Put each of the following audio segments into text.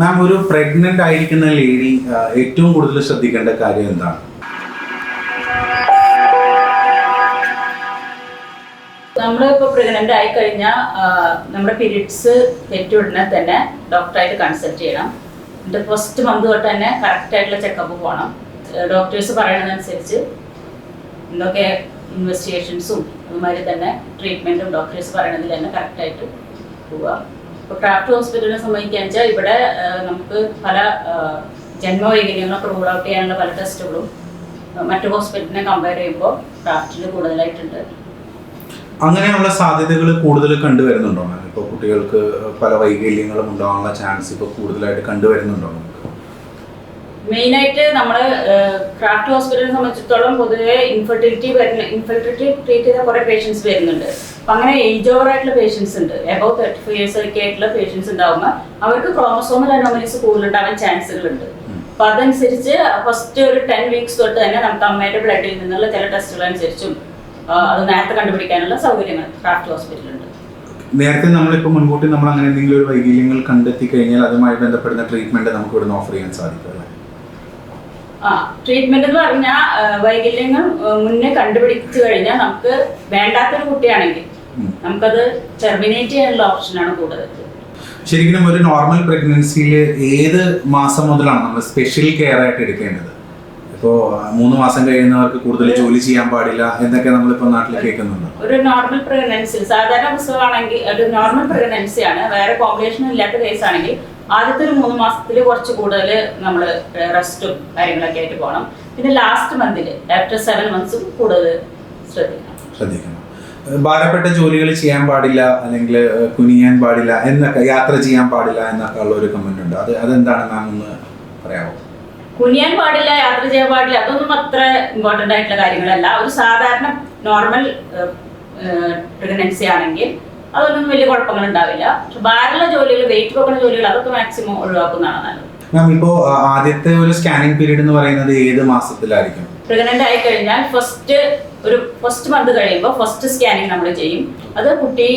മാം ഒരു പ്രഗ്നന്റ് ആയിരിക്കുന്ന ലേഡി ഏറ്റവും കൂടുതൽ ശ്രദ്ധിക്കേണ്ട കാര്യം എന്താണ്? നമ്മളിപ്പോൾ പ്രഗ്നന്റ് ആയി കഴിഞ്ഞാൽ നമ്മുടെ പീരീഡ്സ് തെറ്റി ഉടനെ തന്നെ ഡോക്ടറായിട്ട് കൺസൾട്ട് ചെയ്യണം. എന്നിട്ട് ഫസ്റ്റ് മന്ത് തൊട്ട് തന്നെ കറക്റ്റ് ആയിട്ടുള്ള ചെക്കപ്പ് പോകണം ഡോക്ടേഴ്സ് പറയണതനുസരിച്ച് എന്തൊക്കെ ഇൻവെസ്റ്റിഗേഷൻസും അതുമാതിരി തന്നെ ട്രീറ്റ്മെന്റും ഡോക്ടേഴ്സ് പറയണതിൽ തന്നെ കറക്റ്റായിട്ട് പോവുക ഇപ്പോൾ ക്രാഫ്റ്റ് ഹോസ്പിറ്റലിനെ സംബന്ധിക്കുക വെച്ചാൽ ഇവിടെ നമുക്ക് പല ജന്മവൈകല്യങ്ങളൊക്കെ റൂൾ ഔട്ട് ചെയ്യാനുള്ള പല ടെസ്റ്റുകളും മറ്റു ഹോസ്പിറ്റലിനെ കമ്പയർ ചെയ്യുമ്പോൾ ക്രാഫ്റ്റിൽ കൂടുതലായിട്ടുണ്ട്. അങ്ങനെയുള്ള സാധ്യതകൾ കൂടുതൽ കണ്ടുവരുന്നുണ്ടോ? മാം ഇപ്പോൾ കുട്ടികൾക്ക് പല വൈകല്യങ്ങളും ഉണ്ടാകാനുള്ള ചാൻസ് ഇപ്പോൾ കൂടുതലായിട്ട് കണ്ടുവരുന്നുണ്ടോ? നമുക്ക് മെയിനായിട്ട് നമ്മൾ ക്രാഫ്റ്റ് ഹോസ്പിറ്റലിനെ സംബന്ധിച്ചിടത്തോളം പൊതുവെ ഇൻഫെർട്ടിലിറ്റി വരുന്ന ഇൻഫെർട്ടിലിറ്റി ട്രീറ്റ് ചെയ്ത കുറേ പേഷ്യൻസ് വരുന്നുണ്ട്. അപ്പം അങ്ങനെ ഏജ് ഓവർ ആയിട്ടുള്ള പേഷ്യൻസ് ഉണ്ട്. എബവ് തേർട്ടി ഫൈവ് ഇയേഴ്സ് ഒക്കെ ആയിട്ടുള്ള പേഷ്യൻസ് ഉണ്ടാകുമ്പോൾ അവർക്ക് ക്രോമസോമൽ അനോമലീസ് കൂടുതലുണ്ടാവാൻ ചാൻസുകളുണ്ട്. അപ്പം അതനുസരിച്ച് ഫസ്റ്റ് ഒരു ടെൻ വീക്സ് തൊട്ട് തന്നെ നമുക്ക് അമ്മയുടെ ബ്ലഡിൽ നിന്നുള്ള ചില ടെസ്റ്റുകൾ അനുസരിച്ചും അത് നേരത്തെ കണ്ടുപിടിക്കാനുള്ള സൗകര്യങ്ങൾ ക്രാഫ്റ്റ് ഹോസ്പിറ്റലുണ്ട് നേരത്തെ നമ്മളിപ്പോൾ മുൻകൂട്ടി നമ്മൾ അങ്ങനെ എന്തെങ്കിലും ഒരു വൈകല്യങ്ങൾ കണ്ടെത്തി കഴിഞ്ഞാൽ അതുമായി ബന്ധപ്പെടുന്ന ട്രീറ്റ്മെന്റ് നമുക്ക് ഇവിടുന്ന് ഓഫർ ചെയ്യാൻ സാധിക്കും അല്ലേ? ആ ട്രീറ്റ്മെന്റ് എന്ന് പറഞ്ഞാൽ വൈകല്യങ്ങൾ മുന്നേ കണ്ടുപിടിച്ചു കഴിഞ്ഞാൽ നമുക്ക് വേണ്ടാത്തൊരു കുട്ടിയാണെങ്കിൽ നമുക്കത് ടെർമിനേറ്റ് ചെയ്യാനുള്ള ഓപ്ഷനാണ് കൂടുതൽ. ശരിക്കും ഒരു നോർമൽ പ്രഗ്നൻസിയിൽ ഏത് മാസം മുതലാണ് നമ്മൾ സ്പെഷ്യൽ കെയർ ആയിട്ട് എടുക്കേണ്ടത്? ഇപ്പോ മൂന്ന് മാസം കഴിയുന്നവർക്ക് കൂടുതൽ ജോലി ചെയ്യാൻ പാടില്ല എന്നൊക്കെ നമ്മൾ ഇപ്പൊ നാട്ടിൽ കേൾക്കുന്നുണ്ട്? ഒരു നോർമൽ പ്രഗ്നൻസി സാധാരണ പുസ്തകമാണെങ്കിൽ ഒരു നോർമൽ പ്രഗ്നൻസി ആണ്. വേറെ കോംപ്ലിക്കേഷൻ ഇല്ലാത്ത കേസ് ആണെങ്കിൽ ആദ്യത്തെ ഒരു മൂന്ന് മാസത്തിൽ കുറച്ച് കൂടുതൽ നമ്മൾ റെസ്റ്റും കാര്യങ്ങളൊക്കെ ആയിട്ട് പോകണം പിന്നെ ലാസ്റ്റ് മന്തിൽ ആഫ്റ്റർ സെവൻ മന്ത്സും കൂടുതൽ ശ്രദ്ധിക്കണം. ശ്രദ്ധിക്കണം. ഭാരപ്പെട്ട ജോലികൾ ചെയ്യാൻ പാടില്ല അല്ലെങ്കിൽ കുനിയാൻ പാടില്ല എന്നൊക്കെ യാത്ര ചെയ്യാൻ പാടില്ല എന്നൊക്കെ ഉള്ള ഒരു കമന്റ് ഉണ്ട്. അത് അതെന്താണ് മാം ഒന്ന് പറയാമോ കുനിയാൻ പാടില്ല യാത്ര ചെയ്യാൻ പാടില്ല അതൊന്നും അത്ര ഇമ്പോർട്ടന്റ് ആയിട്ടുള്ള കാര്യങ്ങളല്ല. ഒരു സാധാരണ നോർമൽ പ്രഗ്നൻസി ആണെങ്കിൽ അതൊന്നും വലിയ കുഴപ്പങ്ങൾ ഉണ്ടാവില്ല പക്ഷെ ഭാരമുള്ള ജോലികൾ വെയിറ്റ് വെക്കുന്ന ജോലികൾ അതൊക്കെ മാക്സിമം ഒഴിവാക്കുന്നതാണ് നല്ലത്. മാം ഇപ്പോൾ ആദ്യത്തെ ഒരു സ്കാനിങ് പീരീഡ് എന്ന് പറയുന്നത് ഏത് മാസത്തിലായിരിക്കും? പ്രഗ്നന്റ് ആയി കഴിഞ്ഞാൽ ഫസ്റ്റ് ഒരു ഫസ്റ്റ് മന്ത് കഴിയുമ്പോൾ ഫസ്റ്റ് സ്കാനിങ് നമ്മൾ ചെയ്യും. അത് കുട്ടി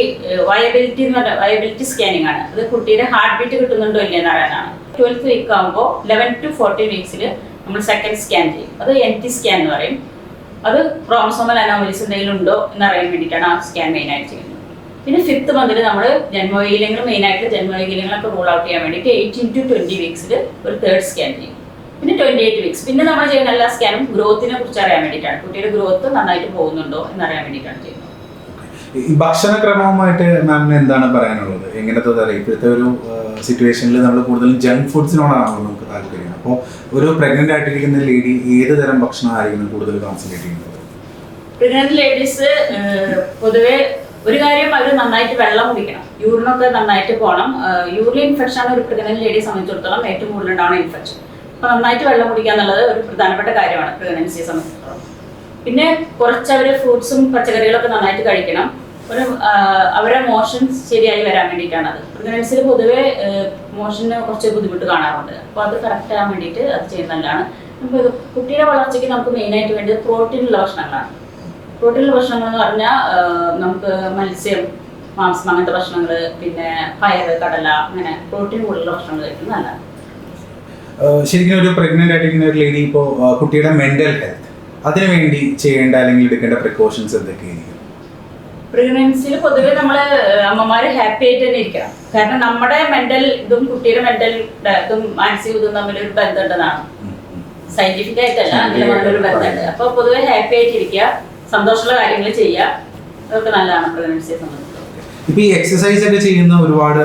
വയബിലിറ്റി എന്ന് പറഞ്ഞ വയബിലിറ്റി സ്കാനിങ് ആണ്. അത് കുട്ടിയുടെ ഹാർട്ട് ബീറ്റ് കിട്ടുന്നുണ്ടോ ഇല്ലയെന്ന് അറിയാനാണ്. ട്വൽത്ത് വീക്ക് ആകുമ്പോൾ ലെവൻ ടു ഫോർട്ടീൻ വീക്സിൽ നമ്മൾ സെക്കൻഡ് സ്കാൻ ചെയ്യും. അത് എൻ ടി സ്കാൻ എന്ന് പറയും. അത് ക്രോമസോമൽ അനോമലീസ് എന്തെങ്കിലും ഉണ്ടോ എന്നറിയാൻ വേണ്ടിയിട്ടാണ് ആ സ്കാൻ മെയിനായിട്ട് ചെയ്യുന്നത്. പിന്നെ ഫിഫ്ത്ത് മന്തിൽ നമ്മൾ ജന്മവൈകല്യങ്ങൾ മെയിനായിട്ട് ജന്മവൈകല്യങ്ങളൊക്കെ റൂൾ ഔട്ട് ചെയ്യാൻ വേണ്ടിയിട്ട് എയ്റ്റീൻ ടു ട്വന്റി വീക്സിൽ ഒരു തേർഡ് സ്കാൻ ചെയ്യും. പിന്നെ ട്വന്റി എയ്റ്റ് വീക്സ് പിന്നെ നമ്മൾ ചെയ്യുന്ന എല്ലാ സ്കാനും ഗ്രോത്തിനെ കുറിച്ച് അറിയാൻ വേണ്ടിയിട്ടാണ്. കുട്ടിയുടെ ഗ്രോത്ത് നന്നായിട്ട് പോകുന്നുണ്ടോ എന്നറിയാൻ വേണ്ടിയിട്ടാണ് ചെയ്യുന്നത്. ഈ ഭക്ഷണക്രമവുമായിട്ട് മാമിന് എന്താണ് പറയാനുള്ളത്? എങ്ങനത്തെ തരം? ഇപ്പോഴത്തെ ഒരു സിറ്റുവേഷനിൽ നമ്മൾ കൂടുതലും ജങ്ക് ഫുഡ്സിനോടാണല്ലോ നമുക്ക് താല്പര്യം. അപ്പോൾ ഒരു പ്രഗ്നന്റ് ആയിട്ടിരിക്കുന്ന ലേഡി ഏത് തരം ഭക്ഷണമായിരിക്കും കൂടുതൽ കോൺസെൻട്രേറ്റ് ചെയ്യുന്നത്? പ്രഗ്നന്റ് ലേഡീസ് പൊതുവെ ഒരു കാര്യം അവർ നന്നായിട്ട് വെള്ളം കുടിക്കണം. യൂറിനൊക്കെ നന്നായിട്ട് പോകണം. യൂറിൻ ഇൻഫെക്ഷൻ ആണ് ഒരു പ്രഗ്നന്റ് ലേഡിയെ സംബന്ധിച്ചിടത്തോളം ഏറ്റവും കൂടുതൽ ഉണ്ടാവുന്ന ഇൻഫെക്ഷൻ അപ്പൊ നന്നായിട്ട് വെള്ളം കുടിക്കുക എന്നുള്ളത് ഒരു പ്രധാനപ്പെട്ട കാര്യമാണ് പ്രഗ്നൻസിയെ സംബന്ധിച്ചിടത്തോളം. പിന്നെ കുറച്ച് അവർ ഫ്രൂട്ട്സും പച്ചക്കറികളൊക്കെ നന്നായിട്ട് കഴിക്കണം. ഒരു അവരെ മോഷൻ ശരിയായി വരാൻ വേണ്ടിയിട്ടാണ് അത് പ്രഗ്നൻസിൽ പൊതുവെ മോഷന് കുറച്ച് ബുദ്ധിമുട്ട് കാണാറുണ്ട്. അപ്പോൾ അത് കറക്റ്റ് ആകാൻ വേണ്ടിയിട്ട് അത് ചെയ്യുന്നതല്ലാണ് നമുക്ക് കുട്ടിയുടെ വളർച്ചയ്ക്ക് നമുക്ക് മെയിനായിട്ട് വേണ്ടത് പ്രോട്ടീനുള്ള ഭക്ഷണങ്ങളാണ്. പ്രോട്ടീനുള്ള ഭക്ഷണങ്ങൾ എന്ന് പറഞ്ഞാൽ നമുക്ക് മത്സ്യം മാംസം അങ്ങനത്തെ ഭക്ഷണങ്ങൾ പിന്നെ പയറ് കടല അങ്ങനെ പ്രോട്ടീൻ കൂടുതലുള്ള ഭക്ഷണങ്ങൾ കഴിക്കുന്നത് നല്ലതാണ്. ശരിക്കും ഒരു പ്രഗ്നന്റ് ആയിട്ടിരിക്കുന്ന ഒരു ലേഡി ഇപ്പോൾ കുട്ടിയുടെ മെന്റൽ ഹെൽത്ത് അതിനു വേണ്ടി ചെയ്യേണ്ട അല്ലെങ്കിൽ എടുക്കേണ്ട പ്രിക്കോഷൻസ് എന്തൊക്കെയായിരിക്കും? പ്രഗ്നൻസിയിൽ പൊതുവെ നമ്മൾ അമ്മമാർ ഹാപ്പി ആയിട്ട് തന്നെ ഇരിക്കണം. കാരണം നമ്മുടെ മെന്റൽ ഇതും കുട്ടിയുടെ മെന്റൽ ഇതും മാനസിക ഇതും തമ്മിൽ ബന്ധമുണ്ടെന്നാണ്. ഉം, ഉം. സയന്റിഫിക് ആയിട്ടല്ല അങ്ങനെ ഒരു ബന്ധമുണ്ട്. അപ്പൊ പൊതുവെ ഹാപ്പി ആയിട്ടിരിക്കുക സന്തോഷമുള്ള കാര്യങ്ങൾ ചെയ്യുക അതൊക്കെ നല്ലതാണ് പ്രഗ്നൻസിയെ സംബന്ധിച്ച് ഇപ്പൊ ഈ എക്സസൈസ് ഒക്കെ ചെയ്യുന്ന ഒരുപാട്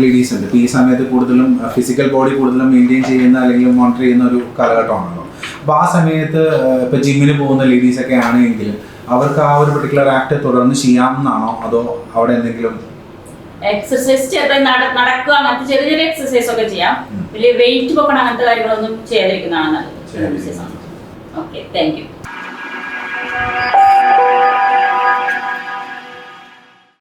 ലേഡീസ് ഉണ്ട്. ഇപ്പൊ ഈ സമയത്ത് കൂടുതലും ഫിസിക്കൽ ബോഡി കൂടുതലും മെയിന്റെയിൻ ചെയ്യുന്ന അല്ലെങ്കിൽ മോണിറ്റർ ചെയ്യുന്ന ഒരു കാലഘട്ടമാണല്ലോ. അപ്പൊ ആ സമയത്ത് ഇപ്പൊ ജിമ്മിന് പോകുന്ന ലേഡീസ് ഒക്കെ ആണെങ്കിൽ അവർക്ക് ആ ഒരു പെർട്ടിക്കുലർ ആക്ട് തുടർന്ന് ചെയ്യാമെന്നാണോ അതോ അവിടെ എന്തെങ്കിലും എക്സസൈസ് നടക്കുക അങ്ങനത്തെ ചെറിയ ചെറിയ എക്സസൈസ് ഒക്കെ ചെയ്യാം. വലിയ വെയിറ്റ് പൊക്കണം അങ്ങനത്തെ കാര്യങ്ങളൊന്നും ചെയ്യാതിരിക്കുന്നതാണ് നല്ലത്. Okay thank you Thank you.